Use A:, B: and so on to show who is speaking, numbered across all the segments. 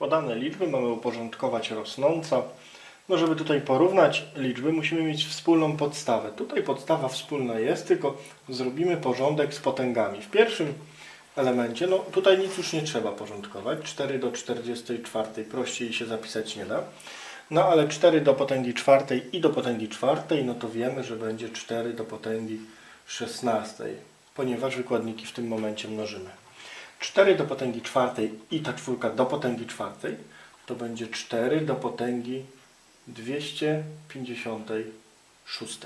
A: Podane liczby mamy uporządkować rosnąco. No żeby tutaj porównać liczby, musimy mieć wspólną podstawę. Tutaj podstawa wspólna jest, tylko zrobimy porządek z potęgami. W pierwszym elemencie, no tutaj nic już nie trzeba porządkować. 4 do 44 prościej się zapisać nie da. No ale 4 do potęgi czwartej i do potęgi czwartej, no to wiemy, że będzie 4 do potęgi 16, ponieważ wykładniki w tym momencie mnożymy. 4 do potęgi czwartej i ta czwórka do potęgi czwartej to będzie 4 do potęgi 256.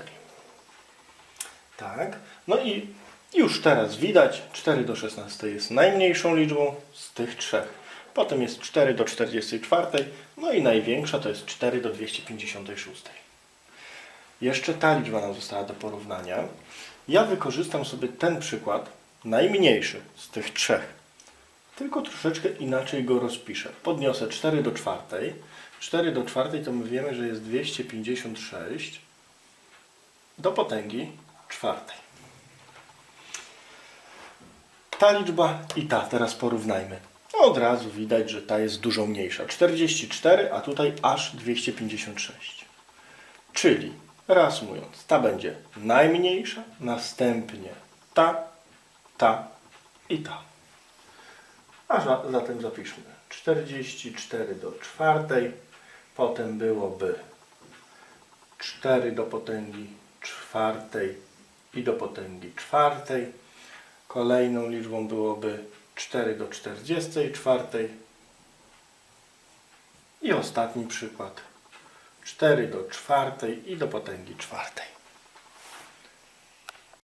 A: Tak. No i już teraz widać, 4 do 16 jest najmniejszą liczbą z tych trzech. Potem jest 4 do 44, no i największa to jest 4 do 256. Jeszcze ta liczba nam została do porównania. Ja wykorzystam sobie ten przykład, najmniejszy z tych trzech, tylko troszeczkę inaczej go rozpiszę. Podniosę 4 do 4. 4 do 4 to my wiemy, że jest 256 do potęgi czwartej. Ta liczba i ta, teraz porównajmy. Od razu widać, że ta jest dużo mniejsza. 44, a tutaj aż 256. Czyli, reasumując, ta będzie najmniejsza, następnie ta, ta i ta. A za- zatem zapiszmy 44 do czwartej, potem byłoby 4 do potęgi czwartej i do potęgi czwartej. Kolejną liczbą byłoby 4 do 44. I ostatni przykład 4 do czwartej i do potęgi czwartej.